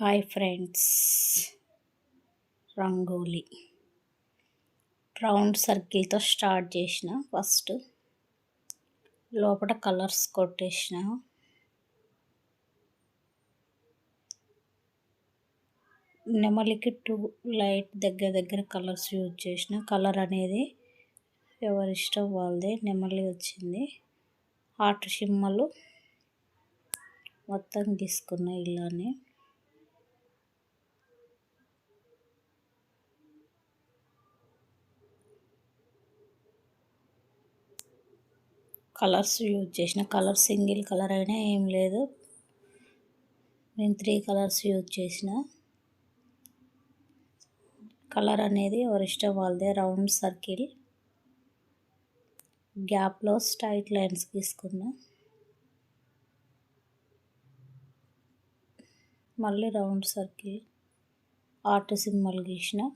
Hi friends. Rangoli. Round సర్కిల్తో start చేసిన first. లోపల కలర్స్ కొట్టేసిన. నెమలికి టూ లైట్ దగ్గర దగ్గర కలర్స్ యూజ్ చేసిన. కలర్ అనేది ఎవరిష్టం వాళ్ళదే. నెమలి వచ్చింది. హార్ట్ సిమ్మలు మొత్తం తీసుకున్న ఇలానే. కలర్స్ యూజ్ చేసిన కలర్ సింగిల్ కలర్ అయినా ఏం లేదు. నేను త్రీ కలర్స్ యూజ్ చేసిన. కలర్ అనేది ఎవరిష్టం వాళ్ళదే రౌండ్ సర్కిల్. గ్యాప్లో స్ట్రైట్ లైన్స్ తీసుకున్నా మళ్ళీ రౌండ్ సర్కిల్ ఆర్ట్ సింబల్ గీసిన.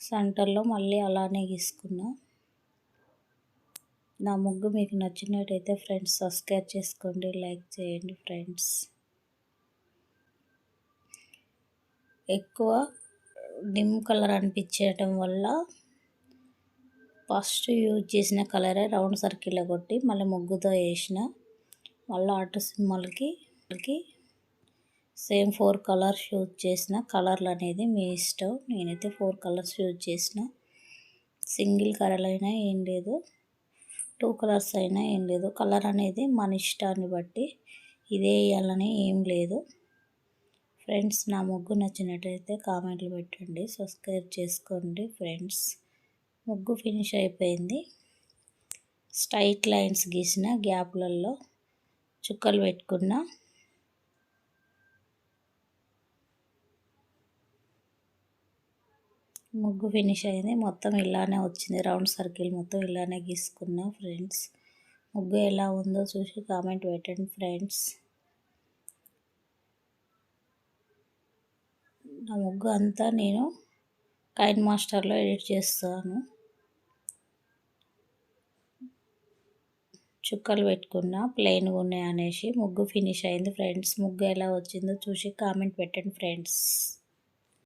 సెంటర్లో మళ్ళీ అలానే గీసుకున్నా. నా ముగ్గు మీకు నచ్చినట్టయితే ఫ్రెండ్స్ సబ్స్క్రైబ్ చేసుకోండి లైక్ చేయండి ఫ్రెండ్స్. ఎక్కువ డిమ్ కలర్ అనిపించడం వల్ల ఫస్ట్ యూజ్ చేసిన కలరే రౌండ్ సర్కిల్లో కొట్టి మళ్ళీ ముగ్గుతో వేసిన మళ్ళీ ఆటో సింబల్కి సేమ్ ఫోర్ కలర్స్ యూజ్ చేసిన కలర్లు అనేది మీ ఇష్టం. నేనైతే ఫోర్ కలర్స్ యూజ్ చేసిన. సింగిల్ కలర్ అయినా ఏం లేదు. టూ కలర్స్ అయినా ఏం లేదు. కలర్ అనేది మన ఇష్టాన్ని బట్టి ఇదే వేయాలని ఏం లేదు. ఫ్రెండ్స్ నా ముగ్గు నచ్చినట్టయితే కామెంట్లు పెట్టండి. సబ్స్క్రైబ్ చేసుకోండి ఫ్రెండ్స్. ముగ్గు ఫినిష్ అయిపోయింది. స్ట్రైట్ లైన్స్ గీసిన గ్యాప్లలో చుక్కలు పెట్టుకున్న ముగ్గు ఫినిష్ అయింది. మొత్తం ఇలానే వచ్చింది. రౌండ్ సర్కిల్ మొత్తం ఇలానే గీసుకున్నా ఫ్రెండ్స్. ముగ్గు ఎలా ఉందో చూసి కామెంట్ పెట్టండి ఫ్రెండ్స్. నా ముగ్గు అంతా నేను కైన్ మాస్టర్లో ఎడిట్ చేస్తాను. చుక్కలు పెట్టుకున్న ప్లెయిన్గా ఉన్నాయి అనేసి ముగ్గు ఫినిష్ అయింది ఫ్రెండ్స్. ముగ్గు ఎలా వచ్చిందో చూసి కామెంట్ పెట్టండి ఫ్రెండ్స్.